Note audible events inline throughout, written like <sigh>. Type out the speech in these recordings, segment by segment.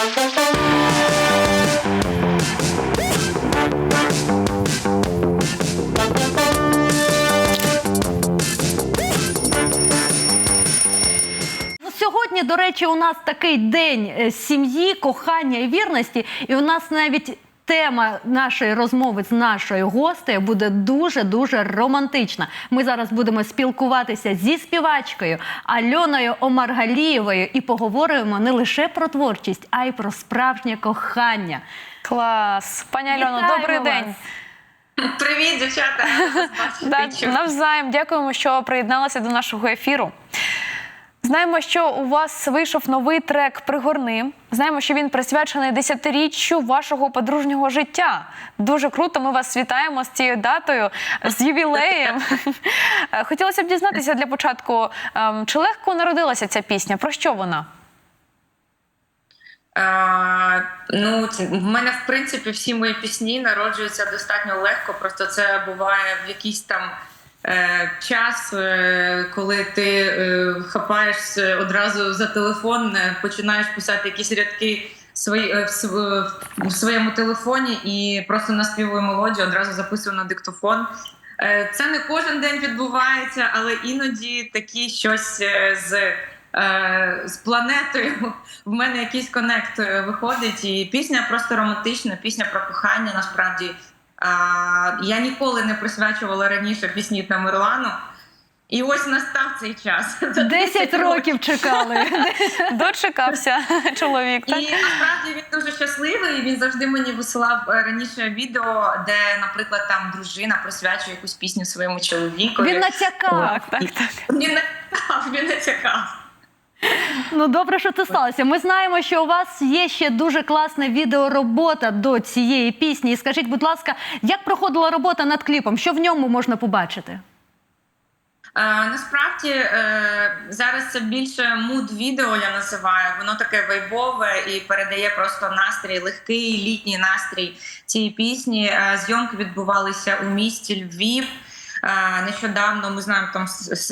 Ну, Сьогодні, до речі, у нас такий день е, сім'ї, кохання і вірності, і у нас навіть тема нашої розмови з нашою гостею буде дуже дуже романтична. Ми зараз будемо спілкуватися зі співачкою Альоною Омаргалієвою і поговоримо не лише про творчість, а й про справжнє кохання. Клас. Пані Альоно, добрий вас. день. Привіт, дівчата! Да, навзаєм дякуємо, що приєдналися до нашого ефіру. Знаємо, що у вас вийшов новий трек Пригорни. Знаємо, що він присвячений десятиріччю вашого подружнього життя. Дуже круто. Ми вас вітаємо з цією датою, з ювілеєм. <laughs> Хотілося б дізнатися для початку, ем, чи легко народилася ця пісня? Про що вона? А, ну, в мене, в принципі, всі мої пісні народжуються достатньо легко. Просто це буває в якийсь там час, е, коли ти е, хапаєшся одразу за телефон, е, починаєш писати якісь рядки е, в, своєму телефоні і просто наспівую мелодію, одразу записую на диктофон. Е, Це не кожен день відбувається, але іноді такі щось е, з, е, з планетою. <laughs> В мене якийсь конект е, виходить, і пісня просто романтична, пісня про кохання. Насправді я ніколи не присвячувала раніше пісні Тамерлану. І ось настав цей час. Десять років чекали. Дочекався чоловік. Так? І насправді він дуже щасливий. Він завжди мені висилав е, раніше відео, де, наприклад, там дружина присвячує якусь пісню своєму чоловікові. Він натякав. Так, так, так. Він натякав, він натякав. Ну добре, що це сталося. Ми знаємо, що у вас є ще дуже класна відеоробота до цієї пісні. І скажіть, будь ласка, як проходила робота над кліпом? Що в ньому можна побачити? Е, насправді е, зараз це більше муд відео я називаю. Воно таке вайбове і передає просто настрій, легкий літній настрій цієї пісні. Е, зйомки відбувалися у місті Львів. Нещодавно ми знаємо, там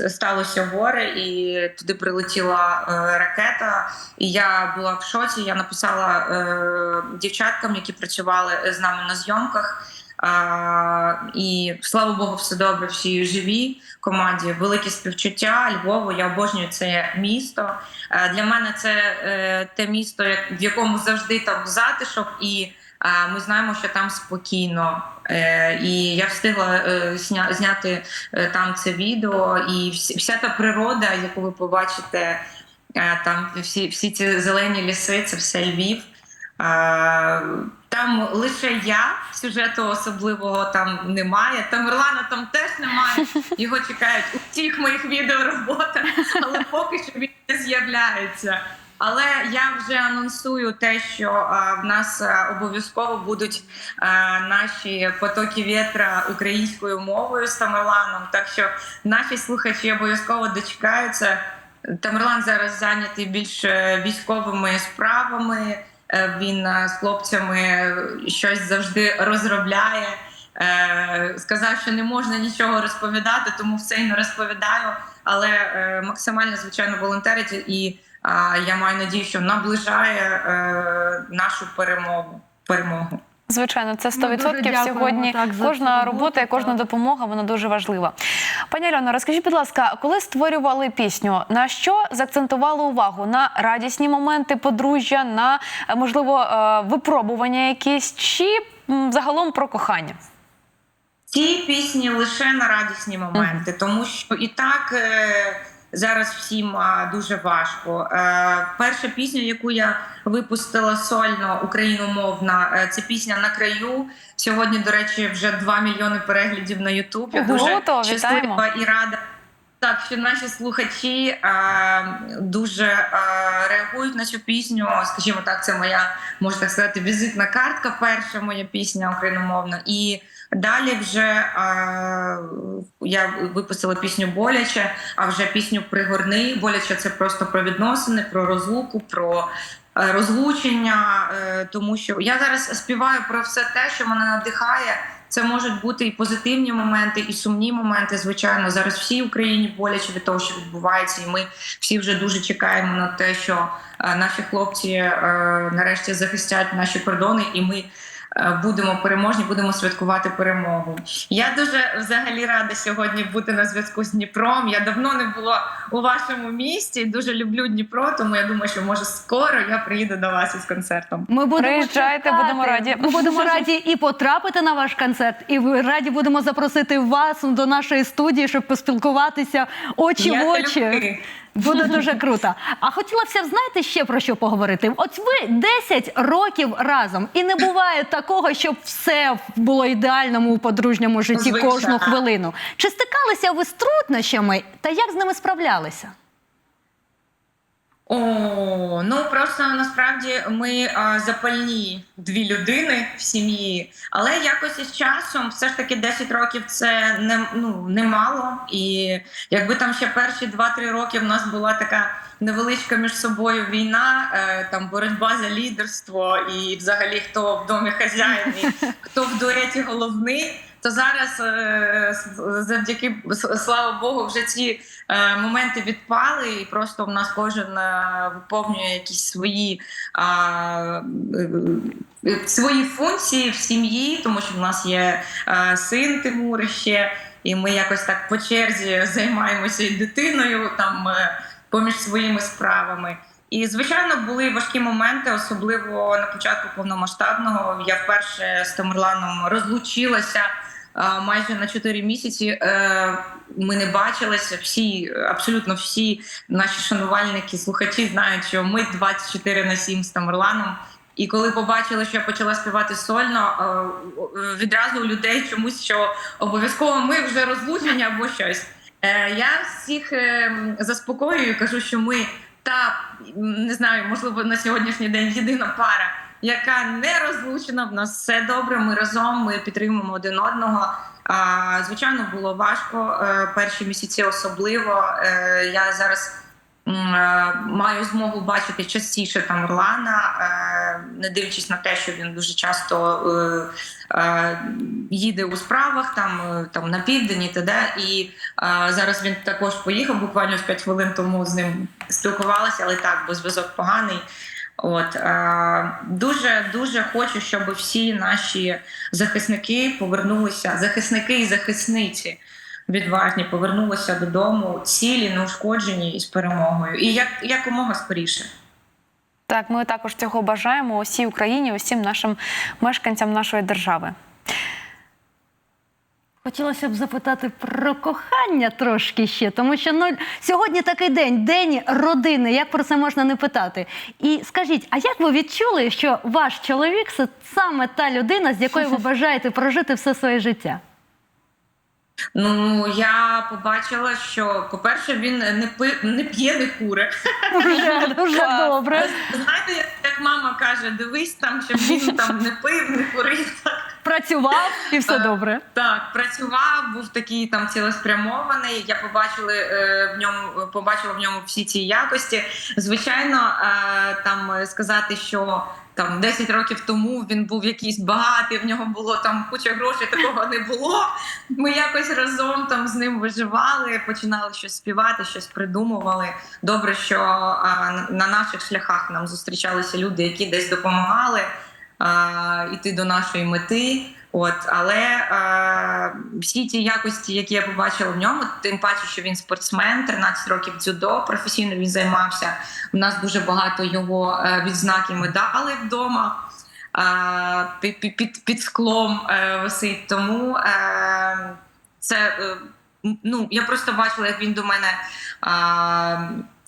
сталося горе, і туди прилетіла е, ракета. І я була в шоці. Я написала е, дівчаткам, які працювали з нами на зйомках. А, і слава Богу, все добре, всі живі команді. Велике співчуття Львову. Я обожнюю це місто. Е, Для мене це те місто, в якому завжди там затишок, і ми знаємо, що там спокійно. Е, І я встигла е, зняти е, там це відео, і вся та природа, яку ви побачите, там всі, всі ці зелені ліси, це все Львів. Там лише я сюжету особливого там немає. Тамерлана там теж немає. <laughs> Його чекають у всіх моїх відеороботах, але поки що він не з'являється. Але я вже анонсую те, що е, в нас е, обов'язково будуть е, наші потоки вітра українською мовою з Тамерланом. Так що наші слухачі обов'язково дочекаються. Тамерлан зараз зайнятий більш військовими справами. Він з хлопцями щось завжди розробляє. Сказав, що не можна нічого розповідати, тому все й не розповідаю. Але максимально звичайно волонтерить, і я маю надію, що наближає е, нашу перемогу. перемогу. Звичайно, це 100% Ну, дякуємо, сьогодні. так, Кожна цю робота і кожна так. допомога вона дуже важлива. Пані Альоно, розкажіть, будь ласка, коли створювали пісню, на що заакцентували увагу? На радісні моменти подружжя, на е, можливо е, випробування якісь, чи загалом про кохання? Ці пісні лише на радісні моменти, тому що і так зараз всім дуже важко. Е, перша пісня, яку я випустила сольно україномовна, е, це пісня на краю. Сьогодні, до речі, вже 2 мільйони переглядів на Ютуб. Я дуже Круто, щаслива вітаємо. і рада. Так, що наші слухачі е, дуже е, реагують на цю пісню. Скажімо так, це моя можна так сказати, візитна картка. Перша моя пісня україномовна. І далі вже е, я випустила пісню Боляче, а вже пісню Пригорни. Боляче це просто про відносини, про розлуку, про е, розлучення. е, тому що я зараз співаю про все те, що мене надихає Це можуть бути і позитивні моменти, і сумні моменти. Звичайно, зараз всій Україні боляче від того, що відбувається, і ми всі вже дуже чекаємо на те, що е, наші хлопці нарешті захистять наші кордони, і ми. Е, Будемо переможні, будемо святкувати перемогу. Я дуже взагалі рада сьогодні бути на зв'язку з Дніпром. Я давно не була у вашому місті. Дуже люблю Дніпро, тому я думаю, що може скоро я приїду до вас із концертом. Ми будемо Приїжджайте, чекати. будемо раді. Ми будемо <laughs> раді і потрапити на ваш концерт, і раді будемо запросити вас до нашої студії, щоб поспілкуватися очі Я в очі. залюбки. Буде <laughs> дуже круто. А хотіла б знаєте ще про що поговорити? От ви 10 років разом, і не буває такого, щоб все було ідеальному у подружньому житті Звичайно. кожну хвилину. Чи стикалися ви з труднощами та як з ними справлялися? О, ну просто насправді ми а, запальні дві людини в сім'ї, але якось із часом, все ж таки 10 років це не ну немало. І якби там ще перші 2-3 роки в нас була така невеличка між собою війна, е, там боротьба за лідерство, і взагалі хто в домі хазяїн, і <laughs> хто в дуеті головний. То зараз е, завдяки слава Богу, вже ці е, моменти відпали, і просто в нас кожен е, виповнює якісь свої, свої функції в сім'ї, тому що в нас є син Тимур ще, і ми якось так по черзі займаємося і дитиною там поміж своїми справами. І звичайно були важкі моменти, особливо на початку повномасштабного. Я вперше з Тамерланом розлучилася майже на 4 місяці. Е, Ми не бачилися. Всі, абсолютно всі наші шанувальники, слухачі знають, що ми 24 на 7 з Тамерланом. І коли побачили, що я почала співати сольно, е, відразу у людей чомусь, що обов'язково ми вже розлучені або щось. Е, Я всіх е, заспокоюю, кажу, що ми та не знаю, можливо, на сьогоднішній день єдина пара, яка не розлучена. В нас все добре. Ми разом ми підтримуємо один одного. А, звичайно, було важко е, перші місяці, особливо. Е, Я зараз е, маю змогу бачити частіше там Орлана, не дивлячись на те, що він дуже часто їде у справах там, там на південь і т.д. І зараз він також поїхав буквально з 5 хвилин тому з ним спілкувалася, але так, бо зв'язок поганий. От е, дуже дуже хочу, щоб всі наші захисники повернулися, захисники і захисниці відважні повернулися додому, цілі, неушкоджені і з перемогою. І як якомога скоріше. Так, ми також цього бажаємо усій Україні, усім нашим мешканцям нашої держави. Хотілося б запитати про кохання трошки ще, тому що ну, сьогодні такий день, день родини. Як про це можна не питати? І скажіть, а як ви відчули, що ваш чоловік це саме та людина, з якою ви <laughs> бажаєте прожити все своє життя? Ну я побачила, що по-перше, він не пи не п'є, не куре. <laughs> Вже дуже добре. Знаєте, як- як мама каже, дивись там, щоб він там не пив, не курив. Працював і все Е, добре. так працював, був такий там цілеспрямований. Я побачила е, в ньому, побачила в ньому всі ці якості. Звичайно, е, там сказати, що. Там 10 років тому він був якийсь багатий, в нього було там куча грошей, такого не було. Ми якось разом там з ним виживали, починали щось співати, щось придумували. Добре, що а, на наших шляхах нам зустрічалися люди, які десь допомагали а, йти до нашої мети. От, але е, всі ті якості, які я побачила в ньому, тим паче, що він спортсмен, 13 років дзюдо, професійно він займався. У нас дуже багато його е, відзнак і медалей вдома. під, під, під, під склом е, висить. Тому е, це е, ну я просто бачила, як він до мене.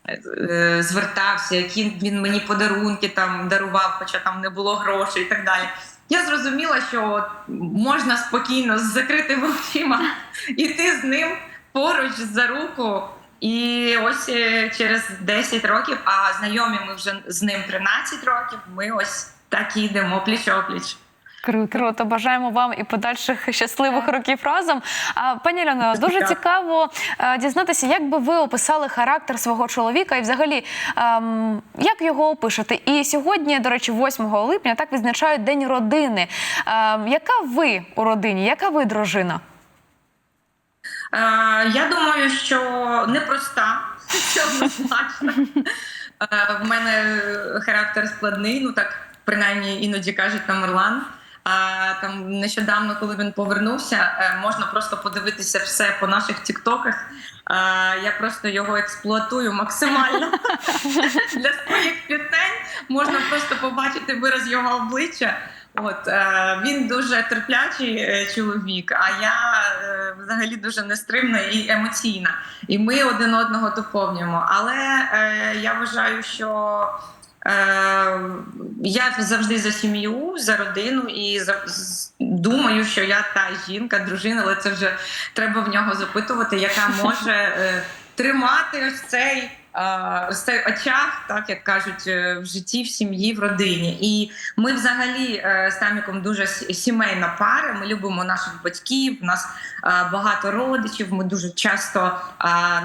Е, звертався, які він мені подарунки там дарував, хоча там не було грошей і так далі. Я зрозуміла, що можна спокійно з закритими очима <laughs> іти з ним поруч за руку. І ось е, через 10 років, а знайомі ми вже з ним 13 років. Ми ось так і йдемо пліч опліч. Круто. Круто, бажаємо вам і подальших щасливих років разом. А пані Альоно, дуже цікаво е, дізнатися, як би ви описали характер свого чоловіка і, взагалі, ем, як його опишете. І сьогодні, до речі, 8 липня так відзначають День родини. Ем, яка ви у родині? Яка ви дружина? Е, я думаю, що непроста, <laughs> це однозначно. Е, в мене характер складний, ну так принаймні іноді кажуть Тамерлан. А там нещодавно, коли він повернувся, е, можна просто подивитися все по наших тіктоках. Е, Я просто його експлуатую максимально <laughs> для своїх пісень. Можна просто побачити вираз його обличчя. От е, він дуже терплячий чоловік, а я взагалі дуже нестримна і емоційна. І ми один одного доповнюємо. Але я вважаю, що я завжди за сім'ю, за родину і за, думаю, що я та жінка, дружина, але це вже треба в нього запитувати, яка <laughs> може е, тримати ось цей. Ось цей очаг, так як кажуть, е, в житті, в сім'ї, в родині. І ми взагалі е, з Таміком дуже сімейна пара. Ми любимо наших батьків. У нас е, багато родичів. Ми дуже часто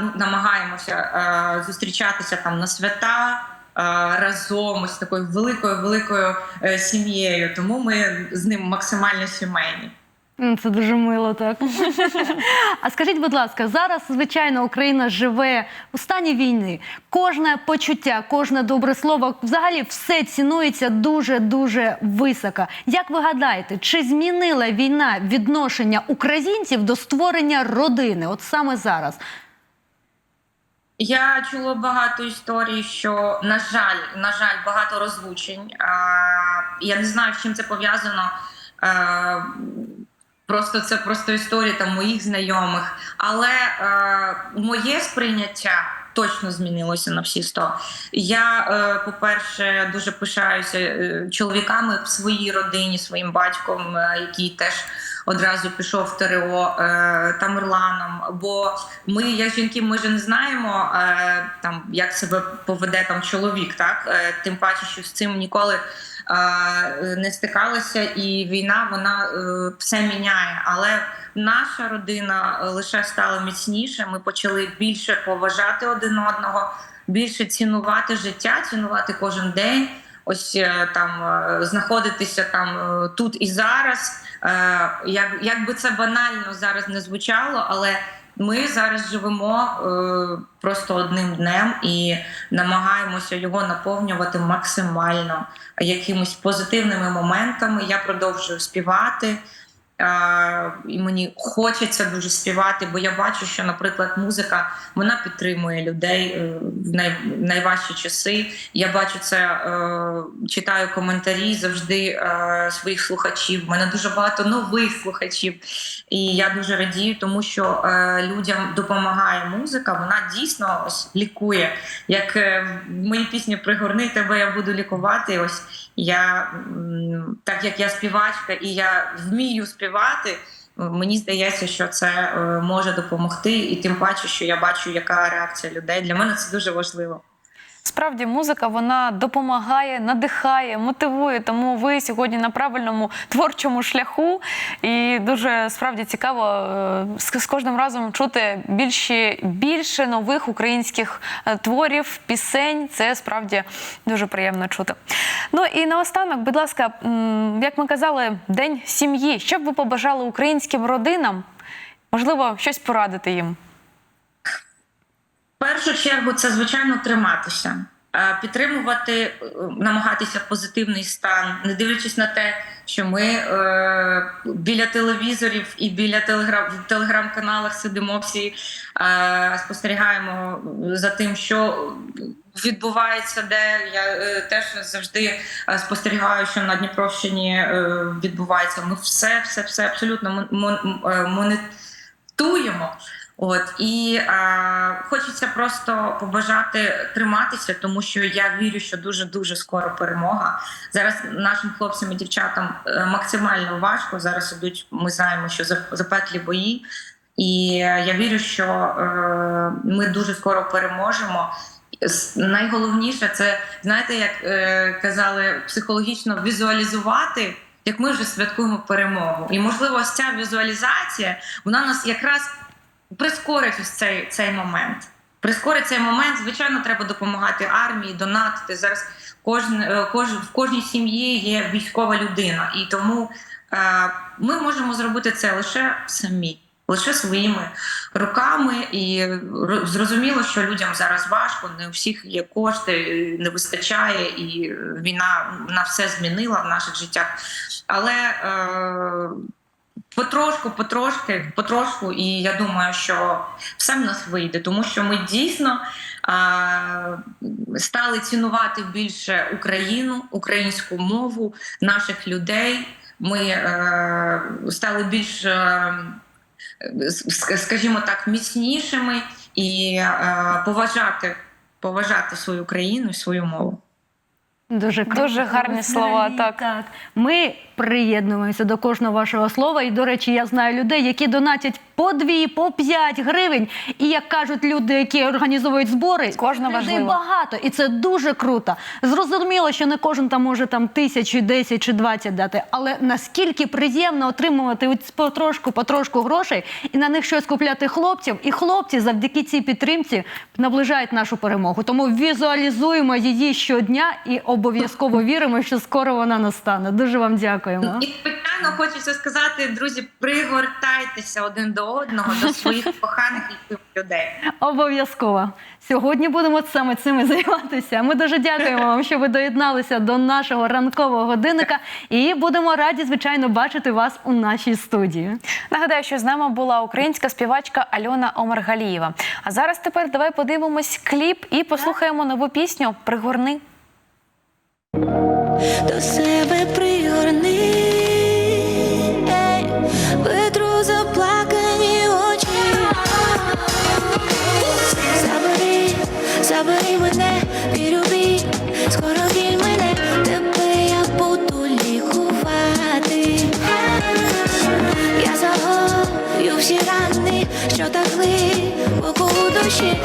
ну, намагаємося зустрічатися там на свята. Разом ось такою великою великою е, сім'єю, тому ми з ним максимально сімейні. Це дуже мило, так. <laughs> а скажіть, будь ласка, зараз, звичайно, Україна живе у стані війни. Кожне почуття, кожне добре слово, взагалі все цінується дуже-дуже високо. Як ви гадаєте, чи змінила війна відношення українців до створення родини? От саме зараз? Я чула багато історій, що на жаль, на жаль, багато розлучень. Я не знаю, з чим це пов'язано. Просто це просто історія там моїх знайомих. Але моє сприйняття точно змінилося на всі сто. Я, е, по-перше, дуже пишаюся е, чоловіками в своїй родині, своїм батьком, е, який теж одразу пішов в ТРО е, Тамерланом. Бо ми, як жінки, ми ж не знаємо е, там, як себе поведе там чоловік, так е, тим паче, що з цим ніколи. Не стикалися, і війна вона е, все міняє. Але наша родина е, лише стала міцніше. Ми почали більше поважати один одного, більше цінувати життя, цінувати кожен день. Ось е, там е, знаходитися там е, тут і зараз. Як, як би це банально зараз не звучало, але ми зараз живемо просто одним днем і намагаємося його наповнювати максимально якимись позитивними моментами. Я продовжую співати. І мені хочеться дуже співати, бо я бачу, що, наприклад, музика вона підтримує людей е, в най, найважчі часи. Я бачу це, е, читаю коментарі завжди е, своїх слухачів. У мене дуже багато нових слухачів, і я дуже радію, тому що людям допомагає музика. Вона дійсно ось лікує. Як в моїй пісні Пригорни тебе я буду лікувати. Ось я так як я співачка і я вмію співати. Мені здається, що це е, може допомогти, і тим паче, що я бачу, яка реакція людей. Для мене це дуже важливо. Справді музика вона допомагає, надихає, мотивує. Тому ви сьогодні на правильному творчому шляху. І дуже справді цікаво е, з, кожним разом чути більше, більше нових українських е, творів, пісень. Це справді дуже приємно чути. Ну і наостанок, будь ласка, як ми казали, день сім'ї. Що б ви побажали українським родинам? Можливо, щось порадити їм. Першу чергу це звичайно триматися, е, підтримувати, е, намагатися позитивний стан, не дивлячись на те, що ми е, біля телевізорів і біля телеграм телеграм-каналах сидимо всі, е, спостерігаємо за тим, що відбувається, де я е, теж завжди е, спостерігаю, що на Дніпровщині е, відбувається. Ми все, все, все абсолютно мон- мон- монетуємо. От і а, хочеться просто побажати триматися, тому що я вірю, що дуже дуже скоро перемога. Зараз нашим хлопцям і дівчатам е, максимально важко. Зараз ідуть. Ми знаємо, що запеклі бої, і е, я вірю, що е, ми дуже скоро переможемо. Найголовніше це знаєте, як е, казали, психологічно візуалізувати як ми вже святкуємо перемогу. І можливо, ось ця візуалізація вона нас якраз прискорить ось цей, цей момент. Прискорить цей момент. Звичайно, треба допомагати армії, донатити. Зараз кожен, е, кож, в кожній сім'ї є військова людина, і тому е, ми можемо зробити це лише самі, лише своїми руками. І зрозуміло, що людям зараз важко, не у всіх є кошти, не вистачає, і війна на все змінила в наших життях. Але е, потрошку, потрошки, потрошку, і я думаю, що все в нас вийде, тому що ми дійсно а, стали цінувати більше Україну, українську мову, наших людей. Ми е, стали більш, е, с- скажімо так, міцнішими і е, поважати, поважати свою країну і свою мову. Дуже. Дуже гарні слова, так. так. Ми приєднуємося до кожного вашого слова. І, до речі, я знаю людей, які донатять по дві, по п'ять гривень. І як кажуть люди, які організовують збори, Кожна людей важлива. багато, і це дуже круто. Зрозуміло, що не кожен там може там тисячу, десять чи двадцять дати, але наскільки приємно отримувати потрошку, потрошку грошей і на них щось купляти хлопців. І хлопці завдяки цій підтримці наближають нашу перемогу. Тому візуалізуємо її щодня і обов'язково віримо, що скоро вона настане. Дуже вам дякуємо. І спеціально хочеться сказати, друзі, пригортайтеся один до одного, до своїх <laughs> коханих і людей. Обов'язково. Сьогодні будемо саме цим займатися. Ми дуже дякуємо вам, що ви доєдналися до нашого ранкового годинника. І будемо раді, звичайно, бачити вас у нашій студії. Нагадаю, що з нами була українська співачка Альона Омаргалієва. А зараз тепер давай подивимось кліп і послухаємо нову пісню Пригорни. До себе пригорни, витру заплакані очі. Забери, забери мене, бій, скоро біль мене, тебе я буду лікувати. Я загою всі рани, що так глибоко у душі,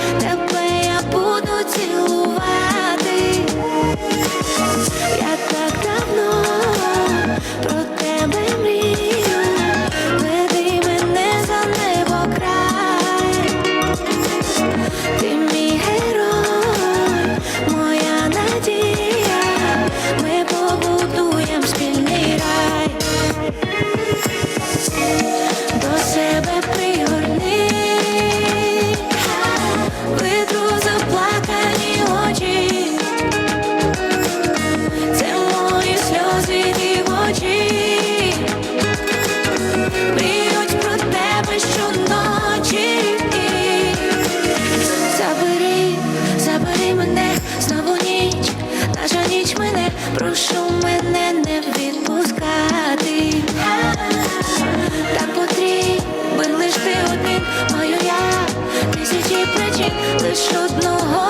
лиш одного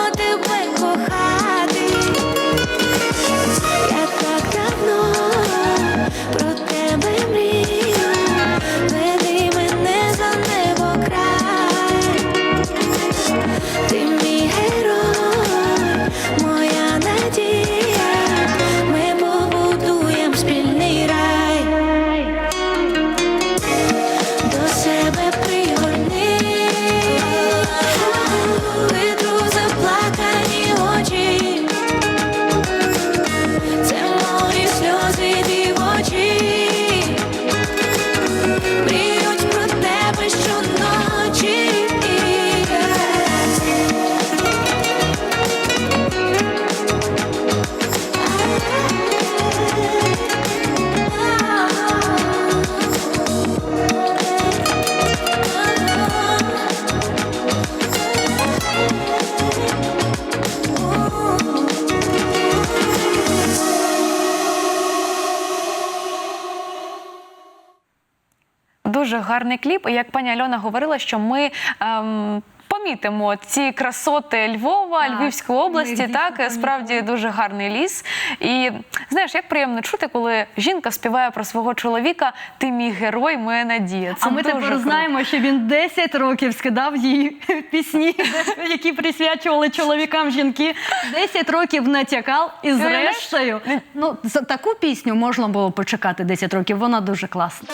гарний кліп. І як пані Альона говорила, що ми ем, помітимо ці красоти Львова, Так, Львівської області. Так, справді дуже гарний ліс. І знаєш, як приємно чути, коли жінка співає про свого чоловіка Ти мій герой, моя надія. Це а ми тепер круто. знаємо, що він 10 років скидав їй <laughs> пісні, які присвячували чоловікам жінки. 10 років натякав, і зрештою, ну за таку пісню можна було почекати 10 років. Вона дуже класна.